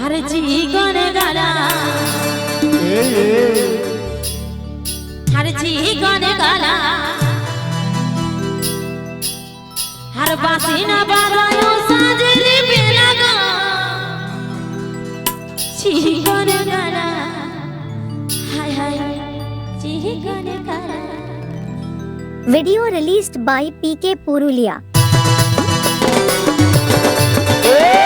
আরে জীবনে গালা এই এই আরে জীবনে গালা আর বাসি না বাজায় সাজরে বেলা গো জীবনে গালা হায় হায় জীবনে গালা Video released by PK Purulia. আমি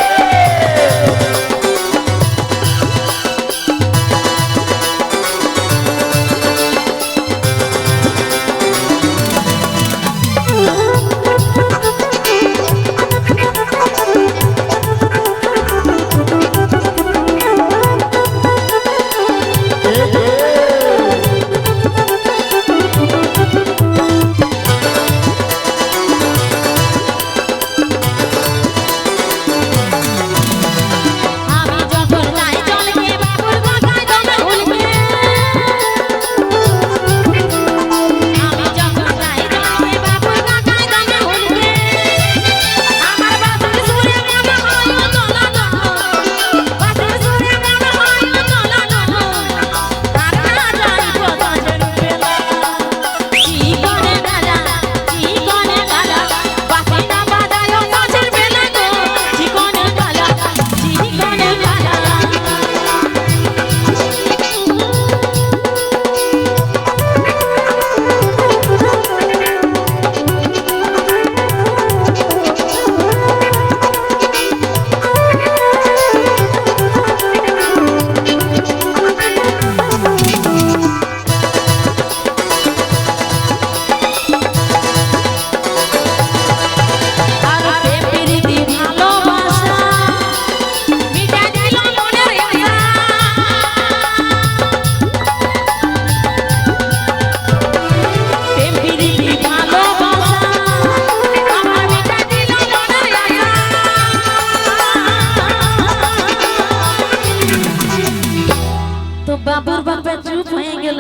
বাবুর বাবা চুপ হয়ে গেল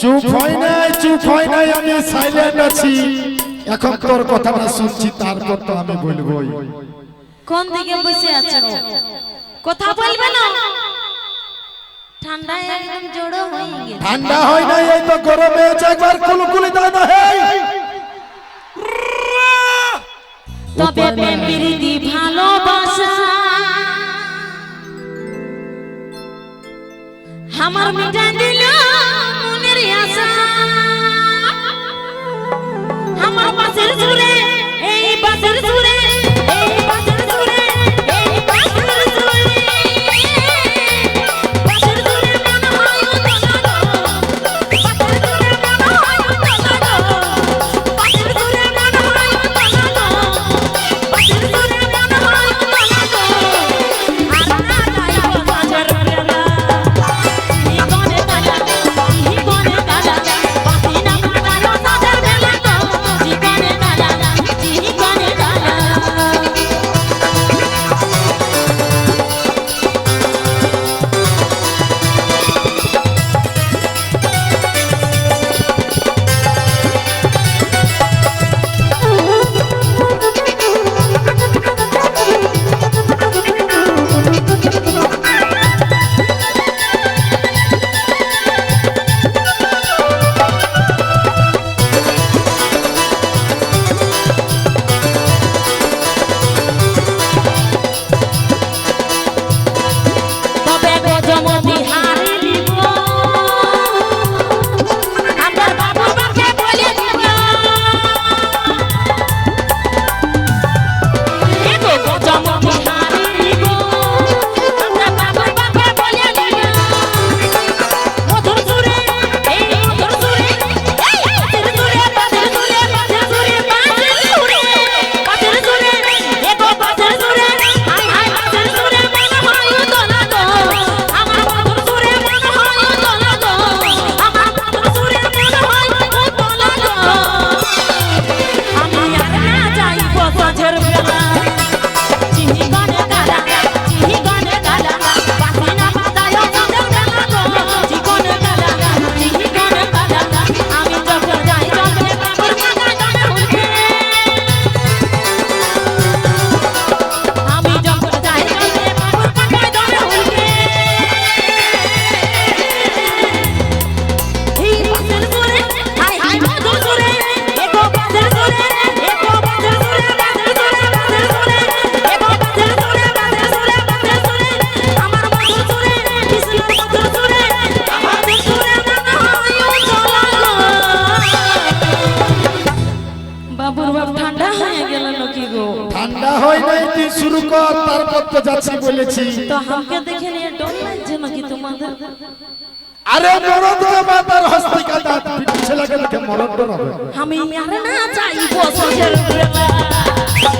চুপ হয় নাই চুপ হয় নাই আমি সাইলেন্ট আছি। এখন তোর কথাটা শুনছি তারপর তো আমি বলবোই। কোন দিকে বসে আছো? কথা বলবে না। ঠান্ডায় একদম জড়ো হয়ে গেছে। ঠান্ডা হয় নাই এই তো গরমে আছে একবার কুলকুলি দাও না হেই। তবে ভালোবাসা আমার মিটা দিল মারতে যাচ্ছি বলেছি। তো যাচ্ছি দেখে নিয়ে ডর লাগছে নাকি তোমাদের? আরে মরদ মাতার হস্তি কাটা ছেলেকে দেখে মরদ হবে। আমি আরে না চাইব সজল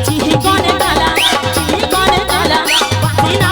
চিহি কোনে কালা চিহি কোনে কালা বাসি না